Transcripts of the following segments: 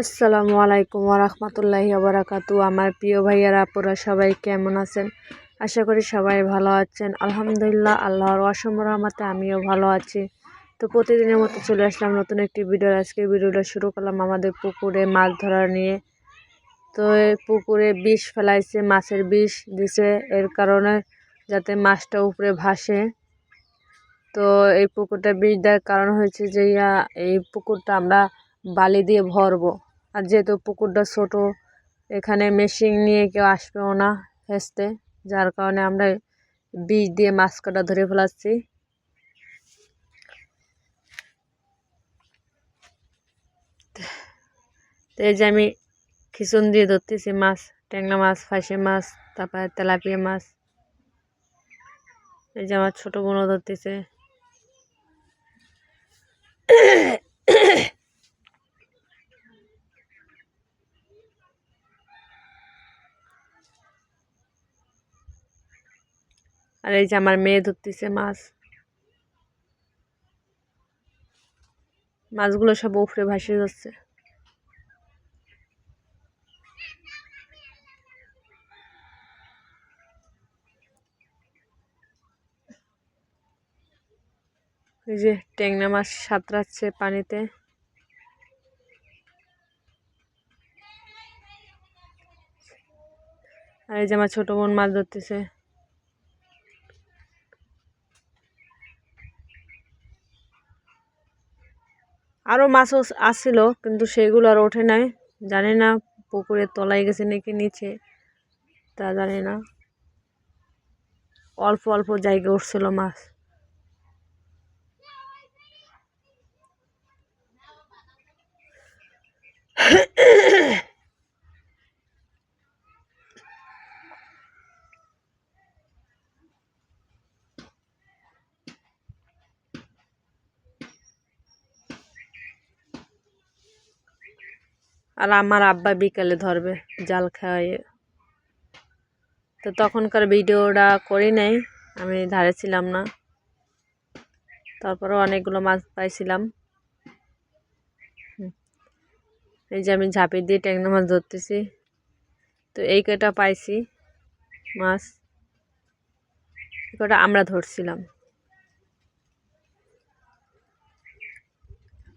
আসসালামু আলাইকুম ওরহমতুল্লাহি বারাকাতু আমার প্রিয় ভাইয়ারা, আপুরা সবাই কেমন আছেন? আশা করি সবাই ভালো আছেন। আলহামদুলিল্লাহ, আল্লাহর অসম রহমতে আমিও ভালো আছি। তো প্রতিদিনের মতো চলে আসলাম নতুন একটি ভিডিও। আজকে ভিডিওটা শুরু করলাম আমাদের পুকুরে মাছ ধরা নিয়ে। তো পুকুরে বিষ ফেলাইছে, মাছের বিষ দিছে। এর কারণে যাতে মাছটা উপরে ভাসে। তো এই পুকুরটা বিষ দেওয়ার কারণ হয়েছে যে এই পুকুরটা আমরা বালি দিয়ে ভরবো। আর যেহেতু পুকুরটা ছোটো, এখানে মেশিন নিয়ে কেউ আসবেও না হেসতে যার কারণে আমরা বীজ দিয়ে মাছ কাটা ধরে ফেলাচ্ছি। তো এই যে আমি খিচুন দিয়ে ধরতেছি মাছ, ট্যাংরা মাছ, ফাঁসি মাছ, তারপরে তেলাপিয়া মাছ। এই যে আমার ছোটো বোনও ধরতেছে। আর এই যে আমার মেয়ে ধরতেছে মাছ। মাছগুলো সব উপরে ভাসে যাচ্ছে। এই যে ট্যাংরা মাছ সাঁতরাচ্ছে পানিতে। আর এই যে আমার ছোট বোন মাছ ধরতেছে। আরও মাছও আসছিল, কিন্তু সেগুলো আর ওঠে নাই। জানি না, পুকুরের তলায় গেছে নাকি নিচে, তা জানি না। অল্প অল্প জায়গায় উঠছিল মাছ। আর আমার আব্বা বিকালে ধরবে জাল খাওয়াইয়ে তো তখনকার ভিডিওটা করি নাই, আমি ধারে ছিলাম না। তারপরেও অনেকগুলো মাছ পাইছিলাম। এই যে আমি ঝাঁপি দিয়ে ট্যাংরা মাছ ধরতেছি। তো এই কটা পাইছি মাছ কটা আমরা ধরছিলাম।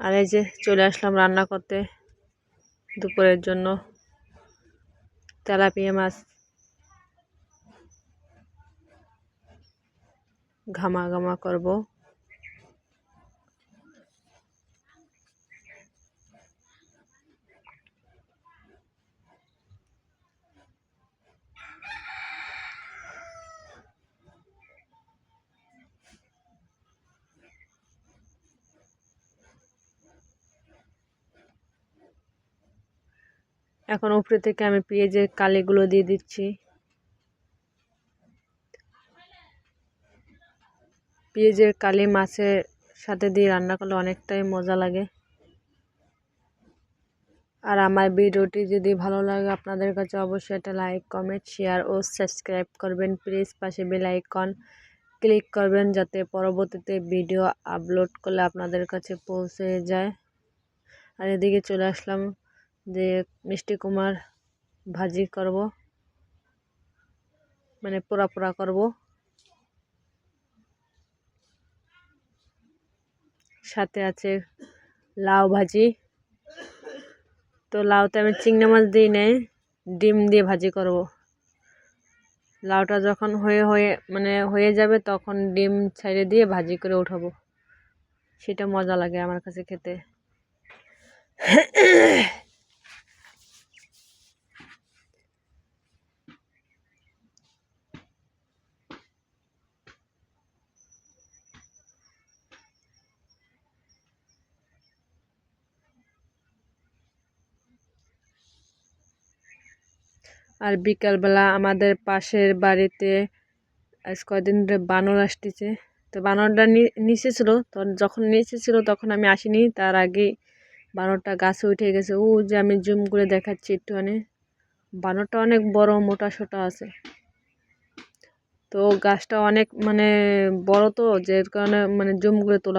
আর এই যে চলে আসলাম রান্না করতে। দুপুরের জন্য তেলাপিয়া মাছ ঘামা ঘামা করব। এখন উপরে থেকে আমি পেঁয়াজের কালিগুলো দিয়ে দিচ্ছি। পেঁয়াজের কালি মাছের সাথে দিয়ে রান্না করলে অনেকটাই মজা লাগে। আর আমার ভিডিওটি যদি ভালো লাগে আপনাদের কাছে অবশ্যই একটা লাইক, কমেন্ট, শেয়ার ও সাবস্ক্রাইব করবেন। প্লিজ পাশে বেল আইকন ক্লিক করবেন যাতে পরবর্তীতে ভিডিও আপলোড করলে আপনাদের কাছে পৌঁছে যায়। আর এদিকে চলে আসলাম যে মিষ্টি কুমার ভাজি করব মানে পোড়া পোড়া করব। সাথে আছে লাউ ভাজি। তো লাউতে আমি চিংড়ি মাছ দিই নেই, ডিম দিয়ে ভাজি করব। লাউটা যখন হয়ে হয়ে মানে হয়ে যাবে তখন ডিম ছাইড়ে দিয়ে ভাজি করে উঠাবো। সেটা মজা লাগে আমার কাছে খেতে। আর বিকালবেলা আমাদের পাশের বাড়িতে আজ কদিন ধরে বানর আসতেছে। তো বানরটা নিচে ছিল তখন যখন নিচে ছিল তখন আমি আসিনি, তার আগে বানরটা গাছে উঠে গেছে। ও যে আমি জুম করে দেখাচ্ছি একটুখানি, বানরটা অনেক বড়, মোটা, সোটা আছে। তো গাছটা অনেক মানে বড় তো, যে কারণে মানে জুম করে তোলা